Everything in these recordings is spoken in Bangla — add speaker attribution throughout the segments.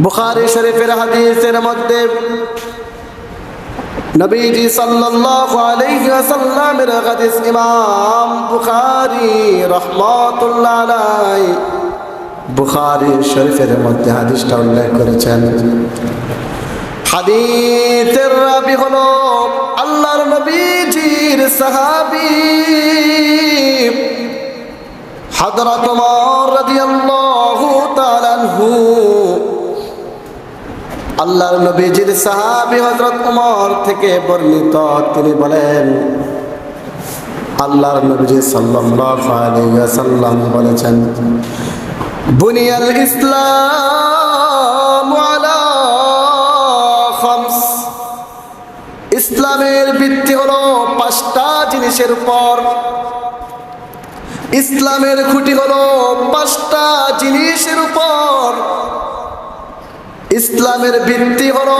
Speaker 1: বুখারী শরীফের হাদিসের মধ্যে নবীজি সাল্লাল্লাহু আলাইহি ওয়াসাল্লামের হাদিস ইমাম বুখারী রাহমাতুল্লাহ আলাই বুখারী শরীফের মধ্যে হাদিসটা উল্লেখ করেছেন। হাদিসের রাবি হলো আল্লাহর নবীজির সাহাবী হযরত ওমর রাদিয়াল্লাহু তাআলা আনহু। আল্লাহর নবীজির সাহাবি হযরত ওমর থেকে বর্ণিত, তিনি বলেন, আল্লাহর নবীজি ওয়াসাল্লাম বলেছেন, বুনিয়াল ইসলাম ইসলামের ভিত্তি হলো পাঁচটা জিনিসের উপর। ইসলামের খুঁটি হলো পাঁচটা জিনিসের উপর। ইসলামের ভিত্তি হলো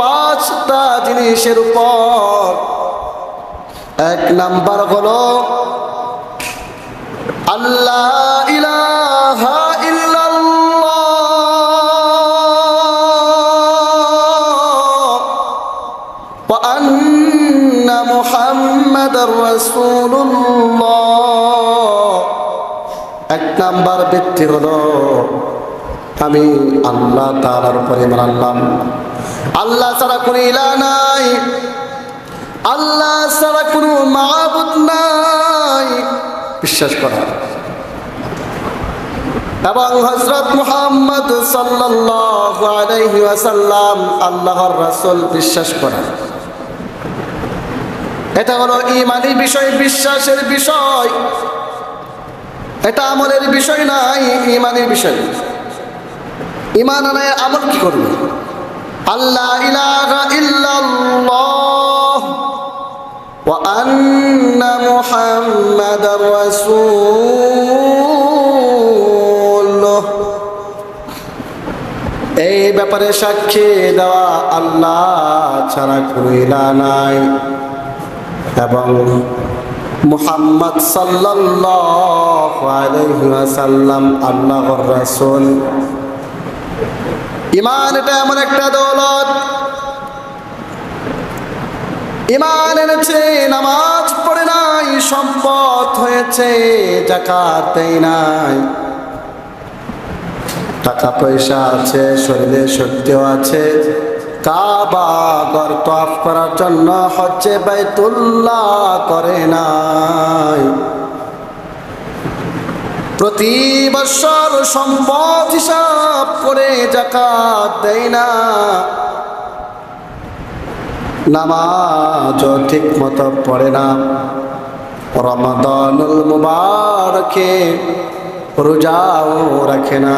Speaker 1: পাঁচটা জিনিসের উপর। এক নাম্বার হল, আল্লাহ ইলাহা এক নাম্বার ভিত্তি হলো আমি আল্লাহ তাআলার উপরে মানলাম আল্লাহ ছাড়া কোনো ইলা নাই। আল্লাহ ছাড়া কোনো মাহবুদ নাই। বিশ্বাস করা। এবং হজরত মুহাম্মদ ওয়াসাল্লাম আল্লাহর রাসূল বিশ্বাস করা। এটা হলো ইমানি বিষয়, বিশ্বাসের বিষয়। এটা আমলের বিষয় নাই, ইমানের বিষয়। ইমান আনায় আমল কি করবে? আল্লাহ ইলাহা ইল্লাল্লাহ ওয়া আন্না এই ব্যাপারে সাক্ষী দেওয়া আল্লাহ ছাড়া কোনো নাই। এবং মুহাম্মদ সাল্লাল্লাহু আলাইহি ওয়াসাল্লাম আল্লাহর রাসূল। ইমান এটা এমন একটা দৌলত। ইমান এনেছে, নামাজ পড়ে নাই, সম্পদ হয়েছে জাকাত দেয় নাই। টাকা পয়সা আছে, শরীরে শক্তিও আছে। কাবা ঘর করার জন্য হচ্ছে বাইতুল্লাহ করে নাই। প্রতি বছর সম্পদ হিসাব করে জাকাত দেয় না। নামাজ ঠিক মতো পড়ে না। রমাদানুল মুবারকে রোজাও রাখে না।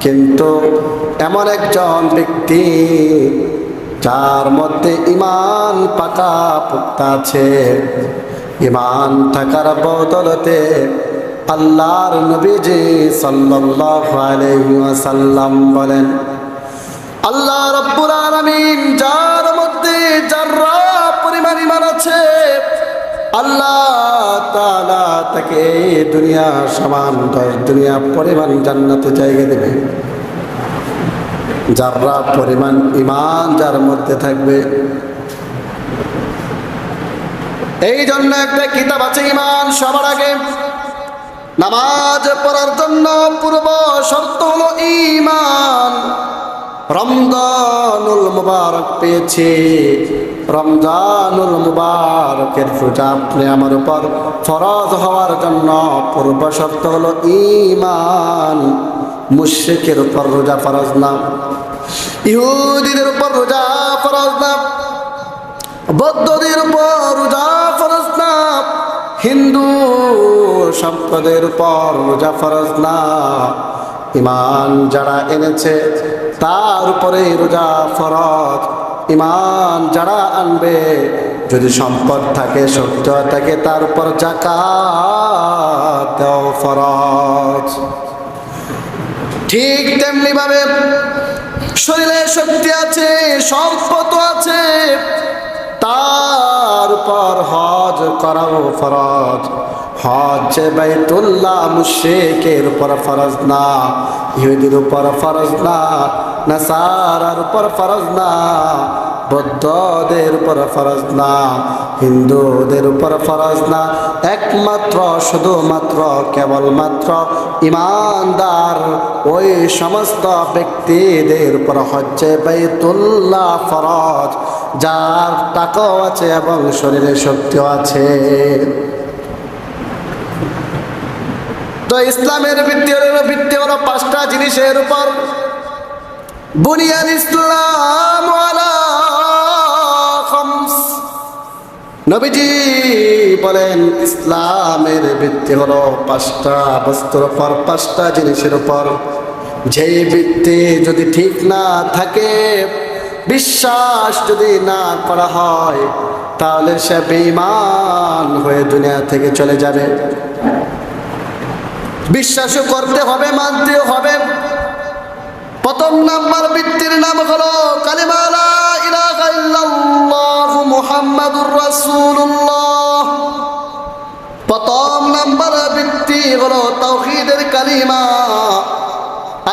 Speaker 1: কিন্তু এমন একজন ব্যক্তি যার মধ্যে ইমান পাকা পুক্তা আছে। ইমান থাকার বদলতে আল্লাহর নবীজি ওয়াসাল্লাম বলেন, আল্লাহ রব্বুল আলামিন যার মধ্যে যারা পরিমাণ ইমান আছে, আল্লাহ তাআলা তাকে দুনিয়া সমান দশ দুনিয়া পরিমাণ জান্নাতে জায়গা দেবে। যারা পরিমাণ ইমান যার মধ্যে থাকবে। এই জন্য একটা কিতাব আছে ইমান সবার আগে। নামাজ পড়ার জন্য পূর্ব শর্ত হলো ইমান রমজানুল মুবারক পেয়েছি। রমজানুল মুবারকের রোজা আপনি আমার উপর ফরজ হওয়ার জন্য পূর্ব শর্ত হলো ইমান মুশ্রিকের উপর রোজা ফরজ না। ইহুদিদের উপর রোজা ফরজ না। বৌদ্ধদের উপর রোজা ফরজ না। হিন্দু সম্পদের উপর রোজা ফরজ না। ইমান যারা এনেছে, তার উপরে রোজা ফরজ। ইমান যারা আনবে, যদি সম্পদ থাকে শক্তি থাকে, তার উপর ফরজ। ঠিক তেমনি ভাবে শরীরে শক্তি আছে সম্পদ আছে, তার উপর হজ করাও ফরজ। হজ বাইতুল্লাহ মুশেকের উপর ফরজ না, ইহুদির উপর ফরজ না, নাসারার উপর ফরজ না, বৌদ্ধদের উপর ফরজ না, হিন্দুদের উপর ফরজ না। একমাত্র, শুধুমাত্র, কেবলমাত্র ইমানদার ওই সমস্ত ব্যক্তিদের উপর হচ্ছে বাইতুল্লাহ ফরজ, যার টাকাও আছে এবং শরীরে শক্তিও আছে। তো ইসলামের ভিত্তি হলো ভিত্তি হলো পাঁচটা জিনিসের উপর। বুনিয়াল ইসলাম নবীজি বলেন, ইসলামের ভিত্তি হলো পাঁচটা বস্তুর উপর, পাঁচটা জিনিসের উপর। যেই ভিত্তি যদি ঠিক না থাকে, বিশ্বাস যদি না করা হয়, তাহলে সে বেঈমান হয়ে দুনিয়া থেকে চলে যাবে। বিশ্বাসও করতে হবে, মানতেও হবে। প্রথম নাম্বার বৃত্তির নাম হলো কালিমালা ইলাহা প্রথম নাম্বার বৃত্তি হলো তাওহীদের কালিমা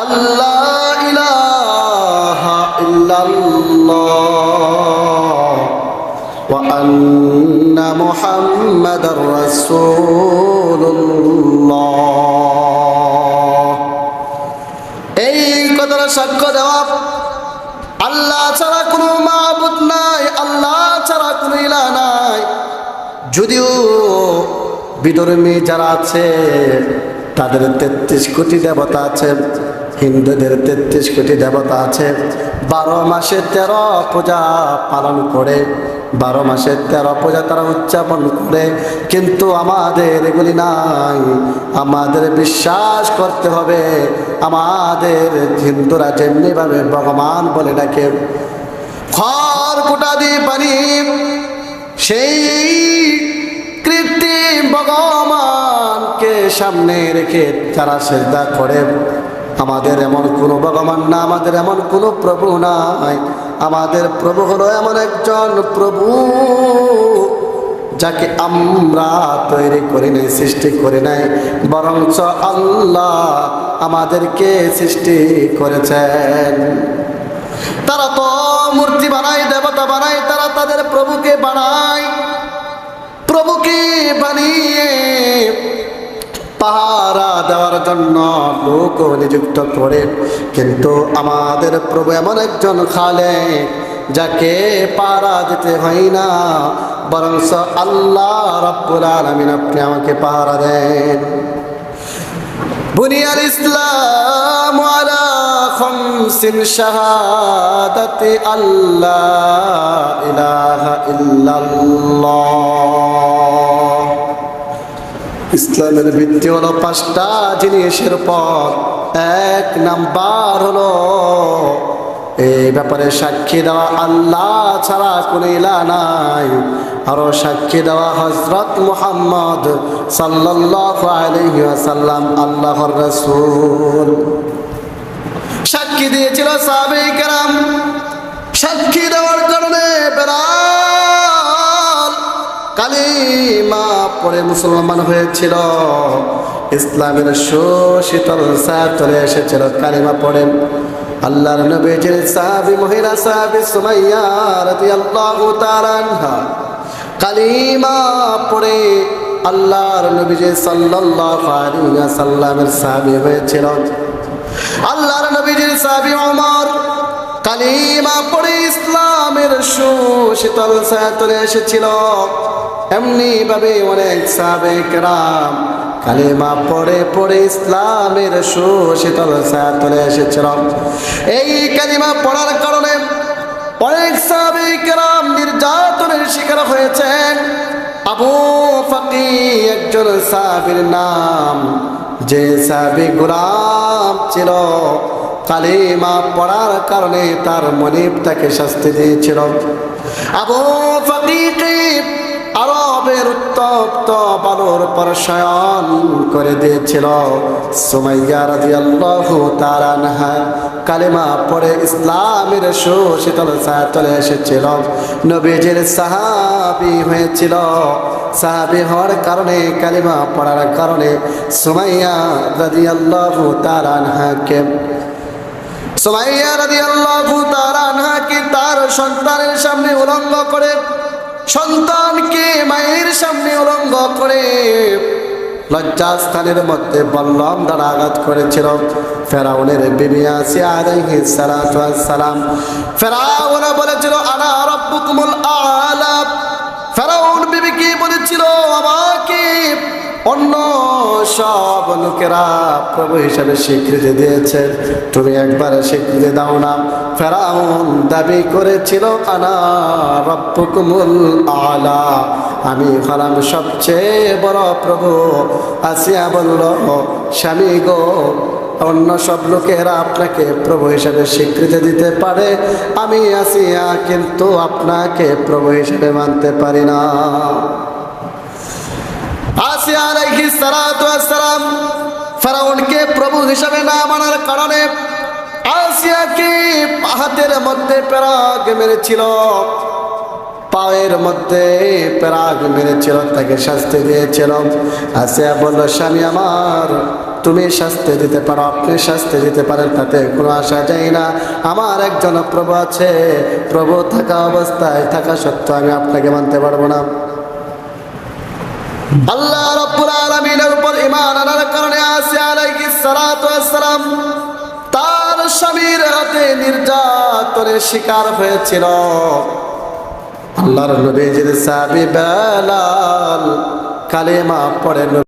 Speaker 1: আল্লাহ ইলাহা ইল্লাল্লাহ। ওয়া এই কথাটা সাক্ষ্য দেওয়া আল্লাহ ছাড়া কোনো মাহবুদ নাই, আল্লাহ ছাড়া কোনো ইলা নাই। যদিও বিধর্মী যারা আছে, তাদের তেত্রিশ কোটি দেবতা আছে, হিন্দুদের তেত্রিশ কোটি দেবতা আছে, বারো মাসে তেরো পূজা পালন করে বারো মাসে তেরো পূজা তারা উদযাপন করে, কিন্তু আমাদের এগুলি নাই। আমাদের বিশ্বাস করতে হবে, আমাদের হিন্দুরা যেমনিভাবে ভগবান বলে ডাকে। খড় কুটা দিয়ে পানি, সেই কৃত্রিম ভগবানকে সামনে রেখে তারা শ্রদ্ধা করে। আমাদের এমন কোনো ভগবান না, আমাদের এমন কোনো প্রভু নাই। আমাদের প্রভু হলো এমন একজন প্রভু যাকে আমরা তৈরি করি নাই, সৃষ্টি করি নাই, বরঞ্চ আল্লাহ আমাদেরকে সৃষ্টি করেছেন। তারা তো মূর্তি বানায়, দেবতা বানায়, তারা তাদের প্রভুকে বানায়। প্রভুকে বানিয়ে করার জন্য লোক নিযুক্ত করেন কিন্তু আমাদের প্রভু এমন একজন খালে যাকে পারা দিতে হয় না। বরং আল্লাহ রব্বুল আলমিন আপনি আমাকে পাহারা দেন। বুনিয়ার ইসলাম আলা খামসিন আল্লাহ ইলাহা ইল্লাল্লাহ। ইসলামের ভিত্তি হলো পাঁচটা জিনিসের পর এক নাম্বার হলো, এই ব্যাপারে সাক্ষী দেওয়া আল্লাহ ছাড়া কোনো ইলা নাই। আরও সাক্ষী দেওয়া হজরত মুহাম্মদ সাল্লাল্লাহু আল্লাহর রাসূল। সাক্ষী দিয়েছিল সাহাবায়ে কেরাম সাক্ষী দেওয়ার কারণে বেলাল কালিমা পরে মুসলমান হয়েছিল। ইসলামের সুশীতল চলে এসেছিল, কালিমা পড়ে আল্লাহর নবীজির সাহাবী মহিলা সাহাবী সুমাইয়া রাদিয়াল্লাহু তাআলা আনহা, কালিমা পড়ে আল্লাহর নবীজি সাল্লাল্লাহু আলাইহি ওয়াসাল্লামের সাহাবী হয়েছিল। আল্লাহর নবীজির সাহাবী ওমর, কালিমা পড়ে ইসলামের সুশীতল সায়াতলে এসেছিল। এমনি ভাবে অনেক সাহাবে কেরাম কালিমা পড়ে পড়ে ইসলামের সুশীতল সায়াতলে এসেছিল এই কালিমা পড়ার কারণে অনেক সাহাবে কেরাম নির্যাতনের শিকার হয়েছেন আবু ফাকি একজন সাবির নাম, যে সাবি গোলাম ছিল। কালিমা পড়ার কারণে তার মনিব তাকে শাস্তি দিয়েছিল। আবু ফাকিকে আরবের উত্তপ্ত বালুর পর শয়ন করে দিয়েছিল সুমাইয়া রাদিয়াল্লাহু তাআলা আনহা। কালিমা পড়ে ইসলামের সুশীতল ছায়া চলে এসেছিল। নবীজির সাহাবি হয়েছিল। সাহাবি হওয়ার কারণে কালিমা পড়ার কারণে সুমাইয়া রাদিয়াল্লাহু তাআলা আনহাকে সুমাইয়া রাদিয়াল্লাহু তাআলা আনহাকে তার সন্তানের সামনে উলঙ্গ করে সন্তানকে মায়ের সামনে অলঙ্গ করে লজ্জাস্থানের মধ্যে বল্লম দ্বারা আঘাত করেছিল। ফেরাউনের বিবি আসি আলাইহি সালাতু সালাম ফেরাউন বলেছিল আনা রাব্বুকুমুল আলা। ফেরাউন বিবি কি বলেছিল, আমাকে অন্য সব লোকেরা প্রভু হিসাবে স্বীকৃতি দিয়েছে। তুমি একবারে স্বীকৃতি দাও না। ফেরাউন দাবি করেছিল, আনা রব্বুকুমুল আলা। আমি হলাম সবচেয়ে বড় প্রভু। আসিয়া বলল, স্বামী গো, অন্য সব লোকেরা আপনাকে প্রভু হিসাবে স্বীকৃতি দিতে পারে। আমি আসিয়া কিন্তু আপনাকে প্রভু হিসাবে মানতে পারি না। আসিয়া সালাতু ওয়াস সালাম ফেরাউনকে প্রভু হিসাবে না মানার কারণে আসিয়াকে হাতের মধ্যে পেরাগ মেরেছিল? পায়ের মধ্যে পেরাগ মেরেছিল, তাকে শাস্তি দিয়েছিল। আসিয়া বলল, স্বামী আমার, তুমি শাস্তি দিতে পারো, আপনি শাস্তি দিতে পারেন, তাতে কোনো আশা যায় না। আমার একজন প্রভু আছে, প্রভু থাকা অবস্থায় থাকা সত্ত্বেও আমি আপনাকে মানতে পারব না। আল্লাহ রাব্বুল আলামিনের উপর ঈমান আনার কারণে আসিয়া আলাইহিস সালাতু ওয়াসসালাম। তার স্বামীর হাতে নির্যাতনের শিকার হয়েছিল। আল্লাহর নবী সাহাবী বেলাল কালেমা পড়ে